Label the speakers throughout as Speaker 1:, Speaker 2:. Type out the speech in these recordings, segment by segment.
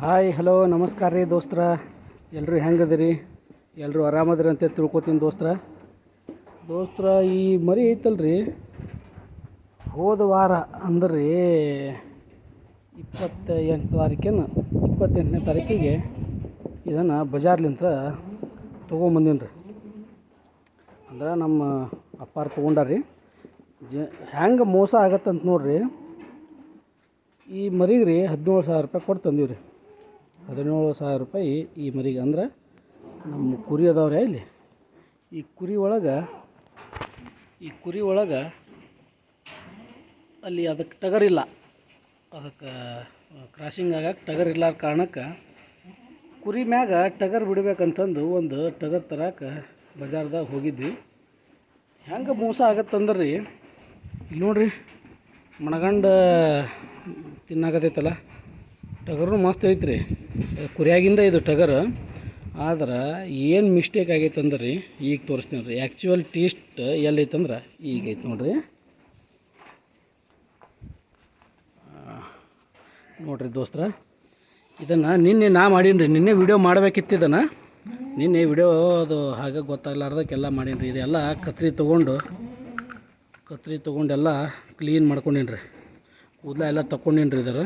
Speaker 1: Hi hello ನಮಸ್ಕಾರ ರೀ ದೋಸ್ತರ. ಎಲ್ಲರೂ ಹೆಂಗದಿರಿ? ಎಲ್ಲರೂ ಆರಾಮದಿರಿ ಅಂತ ತಿಳ್ಕೊತೀನಿ ದೋಸ್ತ್ರ. ದೋಸ್ತ್ರ, ಈ ಮರಿ ಐತಲ್ರಿ. ಹೋದ ವಾರ ಅಂದ್ರೆ ಇಪ್ಪತ್ತ ಎಂಟು ತಾರೀಕೇನು, ಇಪ್ಪತ್ತೆಂಟನೇ ತಾರೀಕಿಗೆ ಇದನ್ನು ಬಜಾರ್ಲಿಂತ ತೊಗೊಂಬಂದೀನಿ ರೀ ಅಂದ್ರೆ ನಮ್ಮ ಅಪ್ಪಾರು ತೊಗೊಂಡಾರ್ರಿ. ಜ, ಹೆಂಗೆ ಮೋಸ ಆಗತ್ತಂತ ನೋಡ್ರಿ. ಈ ಮರಿಗೆ ರೀ ಹದಿನೇಳು ಸಾವಿರ ರೂಪಾಯಿ ಕೊಟ್ಟು ತಂದೀವಿ ರೀ ಹದಿನೇಳು ಸಾವಿರ ರೂಪಾಯಿ ಈ ಮರಿಗೆ ಅಂದ್ರೆ ನಮ್ಮ ಕುರಿ ಅದಾವ್ರಿ ಇಲ್ಲಿ. ಈ ಕುರಿ ಒಳಗೆ, ಈ ಕುರಿ ಒಳಗೆ ಅಲ್ಲಿ ಅದಕ್ಕೆ ಟಗರಿಲ್ಲ ಅದಕ್ಕೆ ಕ್ರಾಸಿಂಗ್ ಆಗಕ್ಕೆ ಟಗರ್ ಇಲ್ಲಾರ ಕಾರಣಕ್ಕೆ ಕುರಿ ಮ್ಯಾಗ ಟಗರ್ ಬಿಡ್ಬೇಕಂತಂದು ಒಂದು ಟಗರ್ ತರಕ್ಕೆ ಬಜಾರ್ದಾಗ ಹೋಗಿದ್ವಿ. ಹೆಂಗೆ ಮೋಸ ಆಗತ್ತಂದ್ರೆ? ರೀ ಇಲ್ಲಿ ನೋಡ್ರಿ. ಮಣಗಂಡ ತಿನ್ನಾಕತೈತಲ್ಲ ಟಗರು ಮಸ್ತ್ ಐತ್ರಿ. ಕುರಿಯಾಗಿಂದ ಇದು ಟಗರು. ಆದ್ರೆ ಏನು ಮಿಸ್ಟೇಕ್ ಆಗೈತೆ ಅಂದ್ರೆ? ರೀ ಈಗ ತೋರಿಸ್ತೀನಿ ರೀ ಆ್ಯಕ್ಚುಯಲ್ ಟೇಸ್ಟ್ ಎಲ್ಲೈತಂದ್ರೆ ಈಗ ಐತೆ ನೋಡ್ರಿ. ನೋಡಿರಿ ನೋಡ್ರಿ ದೋಸ್ತರ. ಇದನ್ನು ನಿನ್ನೆ ನಾ ಮಾಡೀನಿ ರೀ ನಿನ್ನೆ ವಿಡಿಯೋ ಮಾಡಬೇಕಿತ್ತು ಇದನ್ನು. ನಿನ್ನೆ ವಿಡಿಯೋ ಅದು ಹಾಗೆ ಗೊತ್ತಾಗ್ಲಾರ್ದಕ್ಕೆಲ್ಲ ಮಾಡೀನಿ ರೀ ಇದೆಲ್ಲ ಕತ್ರಿ ತೊಗೊಂಡು ಕತ್ರಿ ತೊಗೊಂಡೆಲ್ಲ ಕ್ಲೀನ್ ಮಾಡ್ಕೊಂಡಿನ್ರಿ. ರೀ ಕೂದಲ ಎಲ್ಲ ತಗೊಂಡೀನಿ ರೀ ಇದರ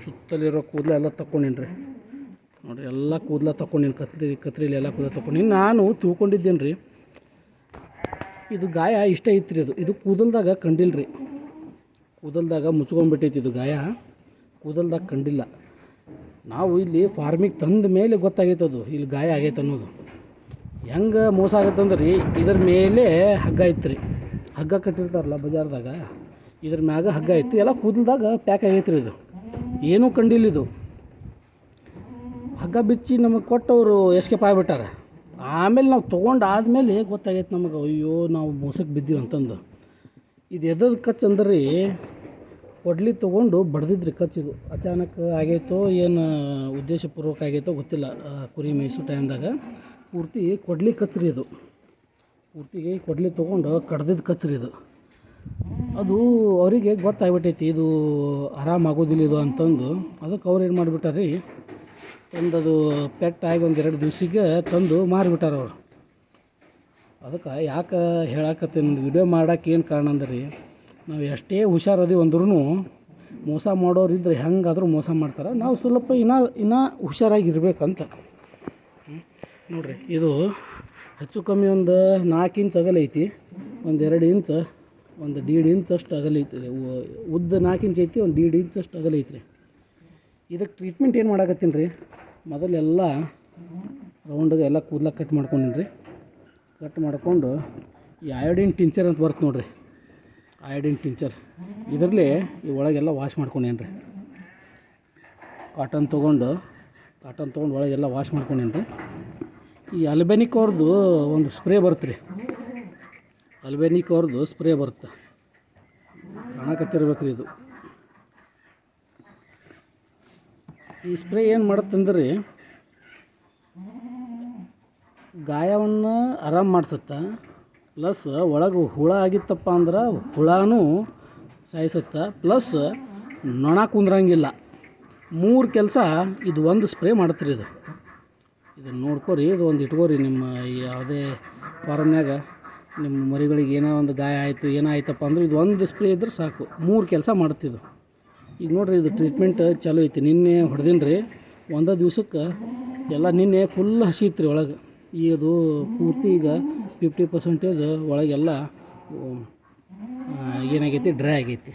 Speaker 1: ಸುತ್ತಲಿರೋ ಕೂದಲ ಎಲ್ಲ ತಕ್ಕೊಂಡಿನ್ರಿ. ರೀ ನೋಡಿರಿ, ಎಲ್ಲ ಕೂದಲ ತಗೊಂಡೀನಿ ಕತ್ರಿ, ಕತ್ರಿಲಿ ಎಲ್ಲ ಕೂದಲ ತಗೊಂಡೀನಿ ನಾನು ತಿಳ್ಕೊಂಡಿದ್ದೇನೆ ರೀ ಇದು ಗಾಯ ಇಷ್ಟ ಐತ್ರಿ ಅದು. ಇದು ಕೂದಲ್ದಾಗ ಕಂಡಿಲ್ಲ ರೀ ಕೂದಲ್ದಾಗ ಮುಚ್ಕೊಂಡ್ಬಿಟ್ಟೈತಿ ಇದು ಗಾಯ. ಕೂದಲ್ದಾಗ ಕಂಡಿಲ್ಲ. ನಾವು ಇಲ್ಲಿ ಫಾರ್ಮಿಗೆ ತಂದ ಮೇಲೆ ಗೊತ್ತಾಗೈತೆ ಅದು, ಇಲ್ಲಿ ಗಾಯ ಆಗೈತೆ ಅನ್ನೋದು. ಹೆಂಗೆ ಮೋಸ ಆಗತ್ತಂದ್ರೆ ರೀ ಇದ್ರ ಮೇಲೆ ಹಗ್ಗ ಐತ್ರಿ. ಹಗ್ಗ ಕಟ್ಟಿರ್ತಾರಲ್ಲ ಬಜಾರ್ದಾಗ, ಇದ್ರ ಮ್ಯಾಗ ಹಗ್ಗ ಇತ್ತು. ಎಲ್ಲ ಕೂದಲ್ದಾಗ ಪ್ಯಾಕ್ ಆಗೈತೆ ಇದು. ಏನೂ ಕಂಡಿಲ್ಲ ಇದು. ಹಗ್ಗ ಬಿಚ್ಚಿ ನಮಗೆ ಕೊಟ್ಟವರು ಎಸ್ಕೇಪ್ ಆಗಿಬಿಟ್ಟಾರೆ. ಆಮೇಲೆ ನಾವು ತೊಗೊಂಡು ಆದಮೇಲೆ ಗೊತ್ತಾಗೈತೆ ನಮಗೆ, ಅಯ್ಯೋ, ನಾವು ಮೋಸಕ್ಕೆ ಬಿದ್ದೀವಿ ಅಂತಂದು. ಇದು ಎದ್ದದ ಕಚ್ ಅಂದ್ರೆ, ಒಡ್ಲಿ ತೊಗೊಂಡು ಬಡ್ದಿದ್ರಿ ಕಚ್ಚಿದು ಅಚಾನಕ್ ಆಗೈತೋ, ಏನು ಉದ್ದೇಶಪೂರ್ವಕ ಆಗೈತೋ ಗೊತ್ತಿಲ್ಲ ಕುರಿ ಮೇಯಿಸೋ ಟೈಮ್ದಾಗ ಪೂರ್ತಿ ಕೊಡ್ಲಿ ಕಚ್ರಿ ಇದು. ಪೂರ್ತಿಗೆ ಕೊಡ್ಲಿ ತೊಗೊಂಡು ಕಡ್ದಿದ್ದು ಕಚ್ರಿ ಇದು. ಅದು ಅವರಿಗೆ ಗೊತ್ತಾಗ್ಬಿಟ್ಟೈತಿ, ಇದು ಆರಾಮಾಗೋದಿಲ್ಲ ಇದು ಅಂತಂದು. ಅದಕ್ಕೆ ಅವ್ರು ಏನು ಮಾಡಿಬಿಟ್ಟಾರಿ ಅದು ಪೆಟ್ಟಾಗಿ ಒಂದು ಎರಡು ದಿವ್ಸಿಗೆ ತಂದು ಮಾರಿಬಿಟ್ಟಾರ ಅವರು. ಅದಕ್ಕೆ ಯಾಕೆ ಹೇಳಾಕತ್ತೀನಿ ವಿಡಿಯೋ ಮಾಡೋಕೆ ಏನು ಕಾರಣ ಅಂದ್ರೆ, ನಾವು ಎಷ್ಟೇ ಹುಷಾರದೀವಿ ಅಂದ್ರೂ ಮೋಸ ಮಾಡೋರಿದ್ರೆ ಹೆಂಗಾದರೂ ಮೋಸ ಮಾಡ್ತಾರೆ. ನಾವು ಸ್ವಲ್ಪ ಇನ್ನೂ ಇನ್ನೂ ಹುಷಾರಾಗಿರ್ಬೇಕಂತ. ನೋಡ್ರಿ, ಇದು ಹೆಚ್ಚು ಕಮ್ಮಿ ಒಂದು ನಾಲ್ಕು ಇಂಚ್ ಅಗಲ ಐತಿ. ಒಂದು ಎರಡು ಇಂಚ್, ಒಂದು ದೀಡ್ ಅಷ್ಟು ಅಗಲ ಐತಿ ರೀ ಉದ್ದ ನಾಲ್ಕು ಇಂಚ್ ಐತಿ, ಒಂದು ದೀಡ್ ಇಂಚ್ ಅಷ್ಟು ಅಗಲ ಐತಿ ರೀ ಇದಕ್ಕೆ ಟ್ರೀಟ್ಮೆಂಟ್ ಏನು ಮಾಡಾಕತ್ತೀನಿ ರೀ? ಮೊದಲೆಲ್ಲ ರೌಂಡಿಗೆ ಎಲ್ಲ ಕೂದಲ ಕಟ್ ಮಾಡ್ಕೊಂಡಿನಿ ರೀ. ಕಟ್ ಮಾಡಿಕೊಂಡು ಈ ಅಯೋಡಿನ್ ಟಿಂಚರ್ ಅಂತ ಬರ್ತು ನೋಡ್ರಿ. ಅಯೋಡಿನ್ ಟಿಂಚರ್ ಇದರಲ್ಲಿ ಈ ಒಳಗೆಲ್ಲ ವಾಶ್ ಮಾಡ್ಕೊಂಡೇನು ರೀ. ಕಾಟನ್ ತೊಗೊಂಡು ಕಾಟನ್ ತೊಗೊಂಡು ಒಳಗೆಲ್ಲ ವಾಶ್ ಮಾಡ್ಕೊಂಡೇನು ರೀ. ಈ ಅಲ್ಬೆನಿಕ್ ಅವ್ರದ್ದು ಒಂದು ಸ್ಪ್ರೇ ಬರುತ್ತೆ ರೀ. ಅಲ್ಬೆನಿಕ್ ಅವ್ರದ್ದು ಸ್ಪ್ರೇ ಬರುತ್ತೆ. ಕಾಣಕತ್ತಿರ್ಬೇಕು ರೀ ಇದು. ಈ ಸ್ಪ್ರೇ ಏನು ಮಾಡುತ್ತಂದ್ರೆ ಗಾಯವನ್ನು ಆರಾಮ್ ಮಾಡ್ಸತ್ತೆ, ಪ್ಲಸ್ ಒಳಗೆ ಹುಳ ಆಗಿತ್ತಪ್ಪ ಅಂದ್ರೆ ಹುಳನೂ ಸಾಯಿಸುತ್ತೆ, ಪ್ಲಸ್ ನೊಣ ಕುಂದ್ರಂಗಿಲ್ಲ. ಮೂರು ಕೆಲಸ ಇದು ಒಂದು ಸ್ಪ್ರೇ ಮಾಡುತ್ತೆ ರೀ ಇದು. ಇದನ್ನು ನೋಡ್ಕೊರಿ, ಇದು ಒಂದು ಇಟ್ಕೋರಿ ನಿಮ್ಮ ಯಾವುದೇ ಫಾರಮ್ನ್ಯಾಗ. ನಿಮ್ಮ ಮರಿಗಳಿಗೆ ಏನೋ ಒಂದು ಗಾಯ ಆಯಿತು ಏನೋ ಆಯ್ತಪ್ಪ ಅಂದ್ರೆ ಇದು ಒಂದು ಸ್ಪ್ರೇ ಇದ್ರೆ ಸಾಕು. ಮೂರು ಕೆಲಸ ಮಾಡ್ತಿದ್ದು ಈಗ ನೋಡಿರಿ, ಇದು ಟ್ರೀಟ್ಮೆಂಟ್ ಚಾಲೂ ಐತಿ. ನಿನ್ನೆ ಹೊಡೆದೀನಿ ರೀ ಒಂದೇ ದಿವ್ಸಕ್ಕೆ ಎಲ್ಲ ನಿನ್ನೆ ಫುಲ್ ಹಸಿ ಇತ್ತು ರೀ ಒಳಗೆ. ಈಗ ಅದು ಪೂರ್ತಿ ಈಗ ಫಿಫ್ಟಿ ಪರ್ಸೆಂಟೇಜ್ ಒಳಗೆಲ್ಲ ಏನಾಗೈತಿ ಡ್ರೈ ಆಗೈತಿ.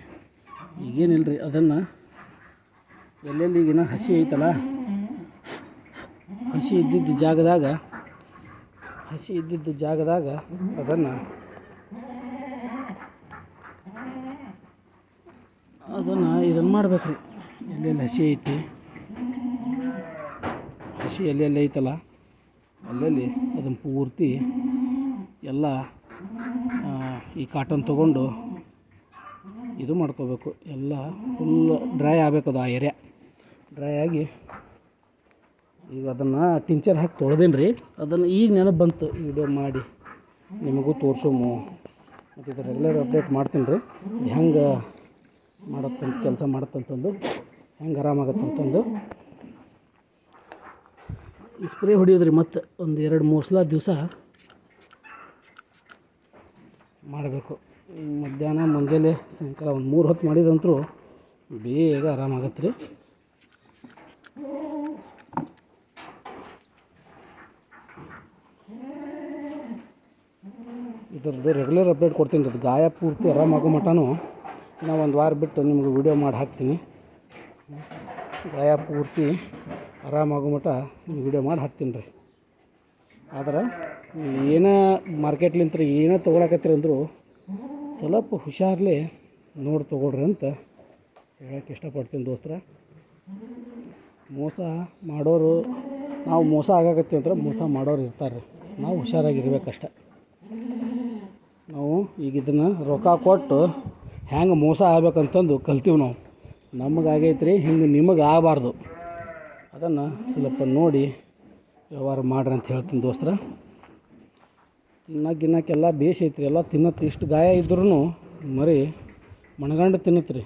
Speaker 1: ಈಗೇನಿಲ್ಲ ರೀ ಅದನ್ನು ಎಲ್ಲೆಲ್ಲಿ ಈಗಿನ ಹಸಿ ಐತಲ್ಲ ಹಸಿ ಇದ್ದಿದ್ದ ಜಾಗದಾಗ, ಹಸಿ ಇದ್ದಿದ್ದ ಜಾಗದಾಗ ಅದನ್ನು ಅದನ್ನು ಇದನ್ನು ಮಾಡ್ಬೇಕ್ರಿ. ಎಲ್ಲೆಲ್ಲಿ ಹಸಿ ಐತಿ. ಹಸಿ ಎಲ್ಲೆಲ್ಲಿ ಐತಲ್ಲ, ಅಲ್ಲೆಲ್ಲಿ ಅದನ್ನು ಪೂರ್ತಿ ಎಲ್ಲ ಈ ಕಾಟನ್ ತೊಗೊಂಡು ಇದು ಮಾಡ್ಕೋಬೇಕು. ಎಲ್ಲ ಫುಲ್ ಡ್ರೈ ಆಗಬೇಕದು ಆ ಏರಿಯಾ ಡ್ರೈ ಆಗಿ ಈಗ ಅದನ್ನು ಟಿಂಚರ್ ಹಾಕಿ ತೊಳೆದೇನು ರೀ. ಅದನ್ನು ಈಗ ನೆನಪು ಬಂತು ವಿಡಿಯೋ ಮಾಡಿ. ನಿಮಗೂ ತೋರಿಸೋಮು. ಮತ್ತು ಇದು ರೆಗ್ಯುಲರ್ ಅಪ್ಡೇಟ್ ಮಾಡ್ತೀನಿ ರೀ. ಹೆಂಗೆ ಮಾಡತ್ತಂತ ಕೆಲಸ ಮಾಡತ್ತಂತಂದು, ಹೆಂಗೆ ಆರಾಮಾಗತ್ತೆ ಅಂತಂದು ಈ ಸ್ಪ್ರೇ ಹೊಡಿಯೋದ್ರಿ ಮತ್ತು ಒಂದು ಎರಡು ಮೂರು ಸಲ ದಿವಸ ಮಾಡಬೇಕು. ಮಧ್ಯಾಹ್ನ, ಮುಂಜಾನೆ, ಸಾಯಂಕಾಲ ಒಂದು ಮೂರು ಹೊತ್ತು ಮಾಡಿದಂತರೂ ಬೇಗ ಆರಾಮಾಗತ್ತೆ ರೀ ಇದ್ರದ್ದು ರೆಗ್ಯುಲರ್ ಅಪ್ಡೇಟ್ ಕೊಡ್ತೀನಿ ರೀ. ಗಾಯ ಪೂರ್ತಿ ಆರಾಮಾಗೋ ಮಟನೂ ನಾವು ಒಂದು ವಾರ ಬಿಟ್ಟು ನಿಮ್ಗೆ ವಿಡಿಯೋ ಮಾಡಿ ಹಾಕ್ತೀನಿ. ಗಾಯ ಪೂರ್ತಿ ಆರಾಮಾಗೋ ಮಟ ನಿಮ್ಗೆ ವಿಡಿಯೋ ಮಾಡಿ ಹಾಕ್ತೀನಿ ರೀ. ಆದ್ರೆ ಏನೋ ಮಾರ್ಕೆಟ್ಲಿಂತ ಏನೇ ತೊಗೊಳಕತ್ತೀರಿ ಅಂದರೂ ಸ್ವಲ್ಪ ಹುಷಾರ್ಲಿ ನೋಡಿ ತೊಗೊಳ್ರಿ ಅಂತ ಹೇಳೋಕ್ಕೆ ಇಷ್ಟಪಡ್ತೀನಿ ದೋಸ್ತರ. ಮೋಸ ಮಾಡೋರು, ನಾವು ಮೋಸ ಆಗಾಕತ್ತೀವಿ ಅಂದ್ರೆ ಮೋಸ ಮಾಡೋರು ಇರ್ತಾರೆ ನಾವು ಹುಷಾರಾಗಿರ್ಬೇಕಷ್ಟೆ. ನಾವು ಈಗ ಇದನ್ನು ರೊಕ್ಕ ಕೊಟ್ಟು ಹ್ಯಾಂಗೆ ಮೋಸ ಆಗ್ಬೇಕಂತಂದು ಕಲ್ತೀವಿ ನಾವು. ನಮಗೆ ಆಗೈತೆ ರೀ ಹಿಂಗೆ ನಿಮಗೆ ಆಗಬಾರ್ದು. ಅದನ್ನು ಸ್ವಲ್ಪ ನೋಡಿ ವ್ಯವಹಾರ ಮಾಡ್ರಿ ಅಂತ ಹೇಳ್ತೀನಿ ದೋಸ್ತರ. ತಿನ್ನಕ್ಕೆ ಗಿನ್ನಕ್ಕೆಲ್ಲ ಬೇಷ್ ಐತ್ರಿ, ಎಲ್ಲ ತಿನ್ನತ್ತೆ ಇಷ್ಟು ಗಾಯ ಇದ್ರೂ ಮರಿ ಮಣಗಂಡು ತಿನ್ನತ್ತೆ ರೀ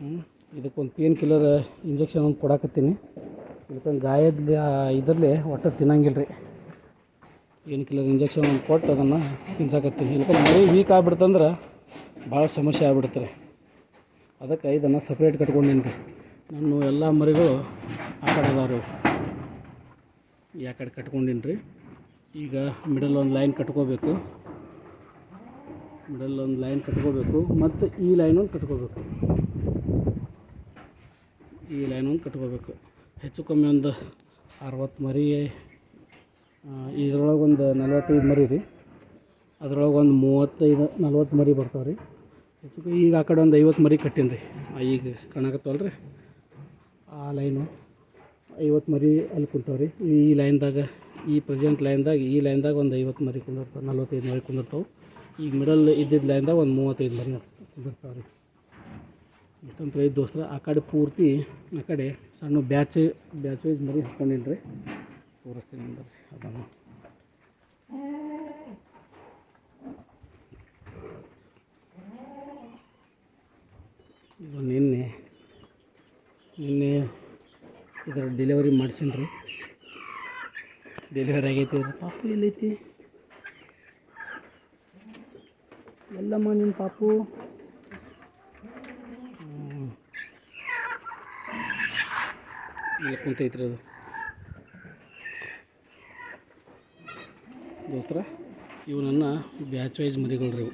Speaker 1: ಹ್ಞೂ ಇದಕ್ಕೊಂದು ಪೇನ್ ಕಿಲ್ಲರ್ ಇಂಜೆಕ್ಷನ್ ಒಂದು ಕೊಡಕತ್ತೀನಿ. ಇದಕ್ಕೊಂದು ಗಾಯದ ಇದರಲ್ಲಿ ಒಟ್ಟು ತಿನ್ನಂಗಿಲ್ಲ ರೀ ಪೇನ್ ಕಿಲ್ಲರ್ ಇಂಜೆಕ್ಷನ್ ಒಂದು ಕೊಟ್ಟು ಅದನ್ನು ತಿನ್ಸಾಕತ್ತೀನಿ. ಮರಿ ವೀಕ್ ಆಗ್ಬಿಡ್ತಂದ್ರೆ ಭಾಳ ಸಮಸ್ಯೆ ಆಗ್ಬಿಡ್ತಾರೆ ಅದಕ್ಕೆ ಇದನ್ನು ಸಪ್ರೇಟ್ ಕಟ್ಕೊಂಡೇನಿ ರೀ ನನ್ನ ಎಲ್ಲ ಮರಿಗಳು ಆ ಕಡೆ ಅದಾರು ಯಾ ಕಡೆ ಕಟ್ಕೊಂಡೀನಿ ರೀ ಈಗ ಮಿಡಲ್ ಒಂದು ಲೈನ್ ಕಟ್ಕೋಬೇಕು. ಮಿಡಲ್ ಒಂದು ಲೈನ್ ಕಟ್ಕೋಬೇಕು. ಮತ್ತು ಈ ಲೈನ್ ಒಂದು ಕಟ್ಕೋಬೇಕು. ಈ ಲೈನ್ ಒಂದು ಕಟ್ಕೋಬೇಕು. ಹೆಚ್ಚು ಕಮ್ಮಿ ಒಂದು ಅರವತ್ತು ಮರಿ ಇದ್ರೊಳಗೆ ಒಂದು ನಲ್ವತ್ತೈದು ಮರಿ ರೀ. ಅದ್ರೊಳಗೆ ಒಂದು ಮೂವತ್ತೈದು, ನಲ್ವತ್ತು ಮರಿ ಬರ್ತಾವೆ ರೀ. ಈಗ ಆ ಕಡೆ ಒಂದು ಐವತ್ತು ಮರಿ ಕಟ್ಟೀನಿ ರೀ. ಈಗ ಕಾಣಕತ್ತವಲ್ಲ ರೀ. ಆ ಲೈನು ಐವತ್ತು ಮರಿ ಅಲ್ಲಿ ಕುಂತಾವೆ ರೀ. ಈ ಲೈನ್ದಾಗ, ಈ ಪ್ರೆಸೆಂಟ್ ಲೈನ್ದಾಗ, ಈ ಲೈನ್ದಾಗ ಒಂದು ಐವತ್ತು ಮರಿ ಕುಂದಿರ್ತಾವೆ, ನಲ್ವತ್ತೈದು ಮರಿ ಕುಂದಿರ್ತಾವೆ. ಈಗ ಮಿಡಲ್ ಇದ್ದಿದ್ದ ಲೈನ್ದಾಗ ಒಂದು ಮೂವತ್ತೈದು ಮರಿ ಕುಂದಿರ್ತಾವೆ ರೀ. ಇಷ್ಟೊಂದು ಐದು ದೋಸ್ತರ, ಆ ಕಡೆ ಪೂರ್ತಿ, ಆ ಕಡೆ ಸಣ್ಣ ಬ್ಯಾಚ್ ಬ್ಯಾಚ್ ವೈಸ್ ಮರಿ ಹಾಕ್ಕೊಂಡಿನಿ ರೀ. ತೋರಿಸ್ತೀನಿ ಅಂದ್ರೆ ಅದನ್ನು. ಇದು ನಿನ್ನೆ ನಿನ್ನೆ ಇದರ ಡೆಲಿವರಿ ಮಾಡ್ಸೀನಿ ಡೆಲಿವರಿ ಆಗೈತಿ ಪಾಪು ಎಲ್ಲೈತಿ. ಎಲ್ಲಮ್ಮ ನಿನ್ನ ಪಾಪು. ಇಲ್ಲಿ ಕುಂತೈತ್ರಿ ಅದು. ದೋಸ್ತರ, ಇವು ನನ್ನ ಬ್ಯಾಚ್ ವೈಸ್ ಮರಿಗಳು ರೀ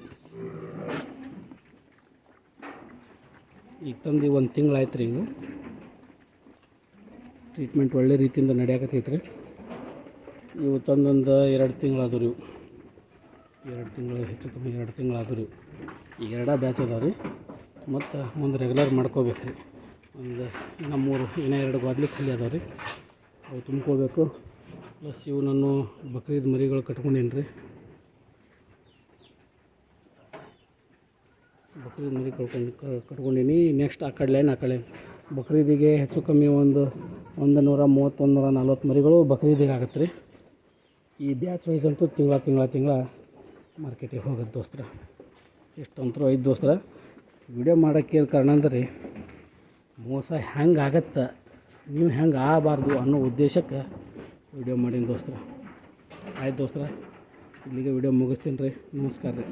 Speaker 1: ಈಗ ತಂದು ಒಂದು ತಿಂಗಳಾಯ್ತು ರೀ ಇವು. ಟ್ರೀಟ್ಮೆಂಟ್ ಒಳ್ಳೆ ರೀತಿಯಿಂದ ನಡೆಯಕತ್ತೈತೆ ರೀ ಇವು ತಂದೊಂದು ಎರಡು ತಿಂಗಳಾದವು ಇವು. ಎರಡು ತಿಂಗಳು, ಹೆಚ್ಚು ಕಮ್ಮಿ ಎರಡು ತಿಂಗಳಾದವು ರೀ ಈಗ ಎರಡೇ ಬ್ಯಾಚ್ ಅದಾವೆ ರೀ ಮತ್ತು ಮುಂದೆ ರೆಗ್ಯುಲರ್ ಮಾಡ್ಕೋಬೇಕು ರೀ ಒಂದು ನಮ್ಮೂರು ಮೂರು, ಇನ್ನೂ ಎರಡು ಗಾದ್ಲಿ ಖಾಲಿ ಅದಾವೆ ರೀ ಅವು ತುಂಬ್ಕೋಬೇಕು. ಪ್ಲಸ್ ಇವು ನಾನು ಬಕ್ರೀದ್ ಮರಿಗಳು ಕಟ್ಕೊಂಡೀನಿ ರೀ ಬಕ್ರೀದ್ ಮರಿ ಕಟ್ಕೊಂಡು ಕಟ್ಕೊಂಡೀನಿ. ನೆಕ್ಸ್ಟ್ ಆ ಕಡೆ ಲೈನ್ ಆ ಕಡೆ ಬಕ್ರೀದಿಗೆ ಹೆಚ್ಚು ಕಮ್ಮಿ ಒಂದು ಒಂದು ನೂರ ಮೂವತ್ತೊಂದು ನೂರ ನಲ್ವತ್ತು ಮರಿಗಳು ಬಕ್ರೀದಿಗೆ ಆಗತ್ತೆ ರೀ ಈ ಬ್ಯಾಚ್ ವೈಸ್ ಅಂತೂ ತಿಂಗಳ ತಿಂಗಳ ತಿಂಗಳ ಮಾರ್ಕೆಟಿಗೆ ಹೋಗುತ್ತೆ ದೋಸ್ತರ. ಎಷ್ಟಂತರೂ ಐದು ದೋಸ್ತರ. ವಿಡಿಯೋ ಮಾಡೋಕ್ಕೆ ಏನು ಕಾರಣ ಅಂದ್ರೆ ಮೋಸ ಹೆಂಗೆ ಆಗತ್ತೆ, ನೀವು ಹೆಂಗೆ ಆಗಬಾರ್ದು ಅನ್ನೋ ಉದ್ದೇಶಕ್ಕೆ ವಿಡಿಯೋ ಮಾಡೀನಿ ದೋಸ್ತ್ರ. ಆಯ್ತು ದೋಸ್ತ್ರ ಇಲ್ಲಿಗೆ ವಿಡಿಯೋ ಮುಗಿಸ್ತೀನಿ ರೀ. ನಮಸ್ಕಾರ ರೀ.